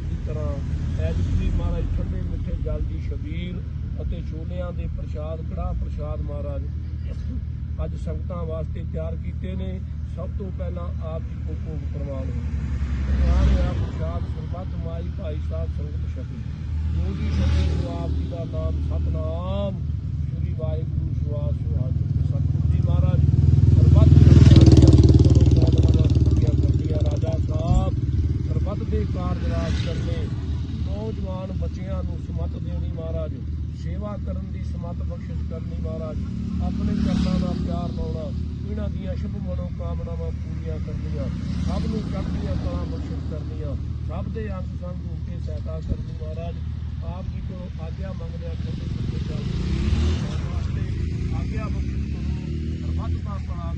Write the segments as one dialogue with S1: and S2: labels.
S1: ਸਾਹਿਬ ਦੀ ਤਰ੍ਹਾਂ ਐਜ ਸ੍ਰੀ ਮਹਾਰਾਜ ਠੰਡੇ ਮਿੱਠੇ ਜਲ ਦੀ ਸ਼ਬੀਰ ਅਤੇ ਛੋਲਿਆਂ ਦੇ ਪ੍ਰਸ਼ਾਦ ਕੜਾ ਪ੍ਰਸ਼ਾਦ ਮਹਾਰਾਜ, ਅੱਜ ਸੰਗਤਾਂ ਵਾਸਤੇ ਤਿਆਰ ਕੀਤੇ ਨੇ। ਸਭ ਤੋਂ ਪਹਿਲਾਂ ਆਪ ਜੀ ਕੋ ਭੋਗ ਪ੍ਰਵਾਨ ਪ੍ਰਵਾਨ ਆ ਪ੍ਰਸ਼ਾਦ ਸਰਬੱਤ ਮਾਈ ਭਾਈ ਸਾਹਿਬ ਸੰਗਤ ਸ਼ਬਦ ਜੋ ਜੀ ਸ਼ਬਦ ਆਪ ਜੀ ਦਾ ਨਾਮ ਸਤਨਾਮ। ਸ੍ਰੀ ਵਾਹਿਗੁਰੂ ਸਰਬੱਤ ਦੇ ਕਾਰਜ ਰਾਜ ਕਰਨੇ, ਨੌਜਵਾਨ ਬੱਚਿਆਂ ਨੂੰ ਸਮਤ ਦੇਣੀ ਮਹਾਰਾਜ, ਸੇਵਾ ਕਰਨ ਦੀ ਸਮਤ ਬਖਸ਼ਿਸ਼ ਕਰਨੀ ਮਹਾਰਾਜ, ਆਪਣੇ ਚਰਨਾਂ ਦਾ ਪਿਆਰ ਲਾਉਣਾ, ਇਹਨਾਂ ਦੀਆਂ ਸ਼ੁਭ ਮਨੋ ਕਾਮਨਾਵਾਂ ਪੂਰੀਆਂ ਕਰਨੀਆਂ, ਸਭ ਨੂੰ ਚੜ੍ਹਦੀਆਂ ਕਲਾਂ ਬਖਸ਼ਿਸ਼ ਕਰਨੀਆਂ, ਸਭ ਦੇ ਅੰਗ ਸੰਗ ਹੋ ਕੇ ਸਹਾਇਤਾ ਕਰਨੀ ਮਹਾਰਾਜ, ਆਪ ਜੀ ਕੋਲੋਂ ਆਗਿਆ ਮੰਗਦੇ ਆ ਖੰਡੇ ਖੰਡੇ ਵਾਸਤੇ ਆਗਿਆ ਬਖਸ਼ਿਸ਼ ਕਰੋ, ਸਰਬੱਤ ਦਾ ਭਲਾ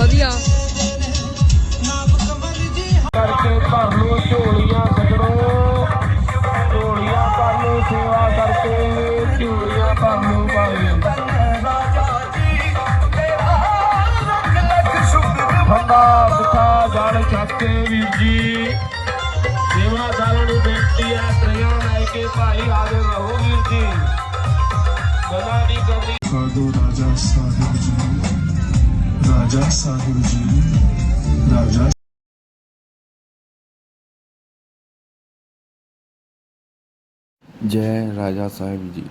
S2: ਵਧੀਆ।
S3: ਨਾ ਕਮਲ ਜੀ
S1: ਕਰਕੇ ਭਰ ਲੋ ਝੋਲੀਆਂ ਸਜਣੋ ਝੋਲੀਆਂ ਭਰ ਲੋ ਸੇਵਾ ਕਰਕੇ ਝੋਲੀਆਂ ਭਰ ਲੋ ਭਾਈ ਬੰਦਾ ਬਿਠਾ ਜਾਣ ਚੱਕੇ ਵੀਰ ਜੀ। ਸੇਵਾਦਾਰਾਂ ਨੂੰ ਬੇਨਤੀ ਹੈ ਤਰੀਆਂ ਲੈ ਕੇ ਭਾਈ ਹਾਜ਼ਰ ਰਹੋ ਵੀਰ ਜੀ। ਗਲਾ ਨਹੀਂ ਕਰਨੀ
S4: ਸਾਧੂ ਰਾਜਾ ਸਾਹਿਬ ਜੀ। ਰਾਜਾ ਸਾਹਿਬ ਜੀ ਰਾਜਾ
S5: ਜੈ ਰਾਜਾ ਸਾਹਿਬ ਜੀ